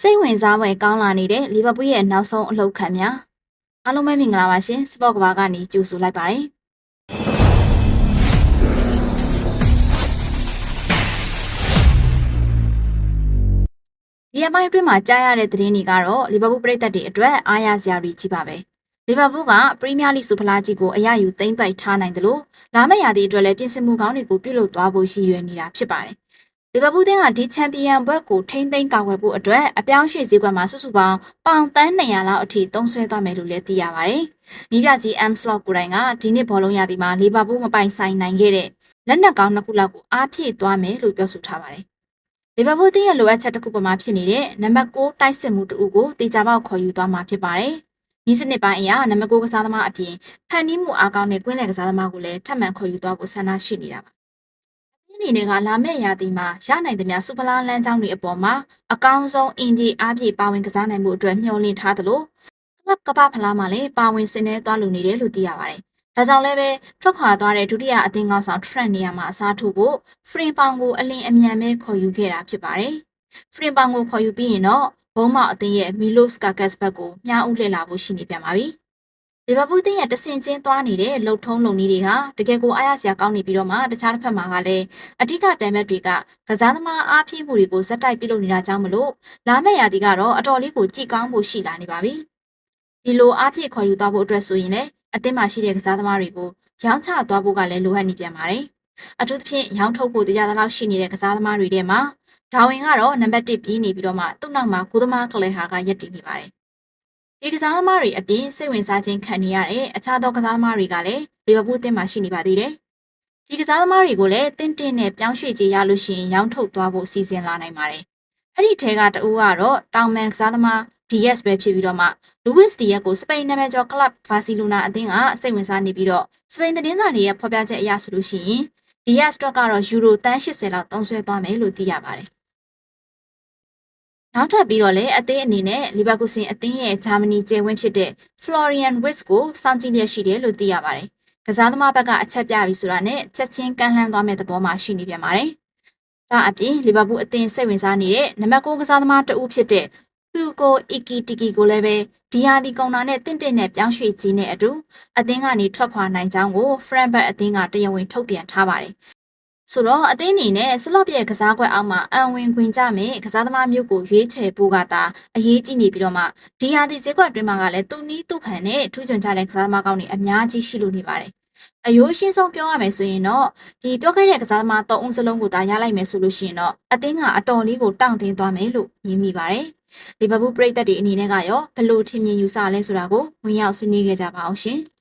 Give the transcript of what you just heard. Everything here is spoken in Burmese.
စိတ်ဝင်စားဖွယ်ကောင်းလာနေတဲ့လီဗာပူးရဲ့နောက်ဆုံးအလှုပ်ခံများအားလုံးပဲမင်္ဂလာပါရှင်စပေါ့ကဘာကနေကြိုဆိုလိုက်ပါတယ်ဒီအပိုင်းအတွင်းမှာကြားရတဲ့သတင်းတွေကတော့လီဗာပူးပြည်သက်တွေအတွက်အားရစရာတွေကြီးပါပဲလီဗာပူးကပရီးမီးယားလိစူဖလားကြီးကိုအရယူသိမ်းပိုက်ထားနိုင်တယ်လို့လာမယ့်ရာသီအတွက်လည်းပြင်ဆင်မှုကောင်းတွေကိုပြုလုပ်သွားဖို့ရည်ရွယ်နေတာဖြစ်ပါတယ် လီဗာပူးတင်းကဒီချန်ပီယံဘွဲ့ကိုထိမ့်သိမ်းကာကွယ်ဖို့အတွက်အပြောင်းရွှေ့စည်းကွက်မှာစုစုပေါင်းပေါင်တန်း200လောက်အထိသုံးစွဲသွားမယ်လို့လည်းသိရပါတယ်။နီးပြကြီး M slot ကိုယ်တိုင်ကဒီနှစ်ဘောလုံးရာသီမှာလီဗာပူးမပိုင်ဆိုင်နိုင်ခဲ့တဲ့လက်နက်ကောင်းနှစ်ခုလောက်ကိုအားဖြည့်သွားမယ်လို့ပြောဆိုထားပါတယ်။လီဗာပူးတင်းရဲ့လိုအပ်ချက်တစ်ခုပေါ်မှာဖြစ်နေတဲ့နံပါတ်6တိုက်စစ်မှုတူကိုတေချာပေါက်ခေါ်ယူသွားမှာဖြစ်ပါတယ်။ဒီစနစ်ပိုင်းအရနံပါတ်6ကစားသမားအပြင်ဖန်နီးမှုအားကောင်းတဲ့ကွင်းလယ်ကစားသမားကိုလည်းထပ်မံခေါ်ယူသွားဖို့ဆန္ဒရှိနေတာပါ။ဒီ အနေနဲ့ကလာမယ့်ရာသီမှာရနိုင်သမျှစူပလာလမ်းကြောင်းတွေအပေါ်မှာအကောင်းဆုံးအင်ဒီအားဖြည့်ပါဝင်ကစားနိုင်မှုအတွက်မျှော်လင့်ထားသလိုကလပ်ကပ္ပဖလားမှာလည်းပါဝင်ဆင်နွှဲသွားလိုနေတယ်လို့သိရပါတယ်။ဒါကြောင့်လည်းပဲထွက်ခွာသွားတဲ့ဒုတိယအသင်းကောင်းဆောင် Trent နေရာမှာအစားထိုးဖို့ဖရင်ပောင်ကိုအလင်းအမြန်ပဲခေါ်ယူခဲ့တာဖြစ်ပါတယ်။ဖရင်ပောင်ကိုခေါ်ယူပြီးရင်တော့ဘုံမောက်အသင်းရဲ့ Milos Kakas ဘက်ကိုမြားဥလှည့်လာဖို့ရှိနေပြန်ပါပြီ။ လီဗာပူးတင်းရဲ့တဆင်ချင်းသွားနေတဲ့လှုပ်ထုံးလုံနည်းတွေကတကယ်ကိုအားရစရာကောင်းနေပြီးတော့မှတခြားတစ်ဖက်မှာကလည်းအဓိကတန်ဘက်တွေကကစားသမားအားဖြည့်မှုတွေကိုဇက်တိုက်ပြုလုပ်နေတာကြောင့်မလို့လာမယ့်ရာသီကတော့အတော်လေးကိုကြည်ကောင်းဖို့ရှိလာနေပါပြီ။ဒီလိုအားဖြည့်ခေါ်ယူသွားဖို့အတွက်ဆိုရင်လည်းအသင်းမှာရှိတဲ့ကစားသမားတွေကိုရောင်းချသွားဖို့ကလည်းလိုအပ်နေပြန်ပါတယ်။အထူးသဖြင့်ရောင်းထုတ်ဖို့တရားသလောက်ရှိနေတဲ့ကစားသမားတွေထဲမှာဒါဝင်ကတော့နံပါတ်1ပြီးနေပြီးတော့မှသူ့နောက်မှာကိုသမားကလေးဟာကရက်တည်နေပါတယ်။ ဒီကစားသမားတွေအပြင်စိတ်ဝင်စားခြင်းခံနေရတဲ့အခြားသောကစားသမားတွေကလည်းလီဗာပူးအသင်းမှာရှိနေပါသေးတယ်။ဒီကစားသမားတွေကိုလည်းတင်းတင်းနဲ့ပြောင်းရွှေ့ကြရလို့ရှိရင်ရောင်းထုတ်သွားဖို့စီစဉ်လာနိုင်ပါတယ်။အဲ့ဒီထဲကတဦးကတော့တောင်မန်ကစားသမား DS ပဲဖြစ်ပြီးတော့မှ Luis Diaz ကိုစပိန်နာမည်ကျော်ကလပ်ဘာစီလိုနာအသင်းကစိတ်ဝင်စားနေပြီးတော့စပိန်သတင်းစာတွေရဲ့ဖော်ပြချက်အရဆိုလို့ရှိရင် Diaz အတွက်ကတော့ယူရိုတန်း80လောက်သုံးစွဲသွားမယ်လို့သိရပါတယ် နောက်ထပ်ပြီးတော့လည်းအသင်းအနေနဲ့လီဗာပူးဆင်အသင်းရဲ့ဂျာမနီကျယ်ဝန်းဖြစ်တဲ့ Florian Wirtz ကိုစောင့်ကြည့်လျက်ရှိတယ်လို့သိရပါတယ်။ကစားသမားဘက်ကအချက်ပြပြီဆိုတာနဲ့ချက်ချင်းကန့်လှမ်းသွားမဲ့သဘောမှရှိနေပြန်ပါတယ်။ဒါအပြင်လီဗာပူးအသင်းစိတ်ဝင်စားနေတဲ့နံပါတ်9ကစားသမားတဦးဖြစ်တဲ့ Hugo Ekitike ကိုလည်းပဲဒီယာဒီကောင်တာနဲ့တင့်တင့်နဲ့ပြောင်းရွှေ့ခြင်းနဲ့အတူအသင်းကနေထွက်ခွာနိုင်ကြောင်းကို Frankfurt အသင်းကတရားဝင်ထုတ်ပြန်ထားပါတယ်။ ဆိုတော့အသင်းအနေနဲ့ဆလော့ပြရဲ့ကစားကွက်အောက်မှာအံဝင်ခွင်ကြမယ်ကစားသမားမျိုးကိုရွေးချယ်ဖို့ကသာအရေးကြီးနေပြီးတော့မှဒီယာဒီဈေးကွက်အတွင်းမှာကလည်းသူနီးသူ့ဖန်နဲ့ထူးချွန်ကြတဲ့ကစားသမားကောင်းတွေအများကြီးရှိလို့နေပါတယ်။အယိုးရှင်းဆုံးပြောရမယ်ဆိုရင်တော့ဒီပြောခဲ့တဲ့ကစားသမား၃ဦးစလုံးကိုသာရလိုက်မယ်ဆိုလို့ရှိရင်တော့အသင်းကအတော်လေးကိုတောင့်တင်းသွားမယ်လို့မြင်မိပါတယ်။လီဗာပူးပရိသတ်တွေအနေနဲ့ကရောဘယ်လိုထင်မြင်ယူဆလဲဆိုတာကိုဝင်ရောက်ဆွေးနွေးခဲ့ကြပါအောင်ရှင်။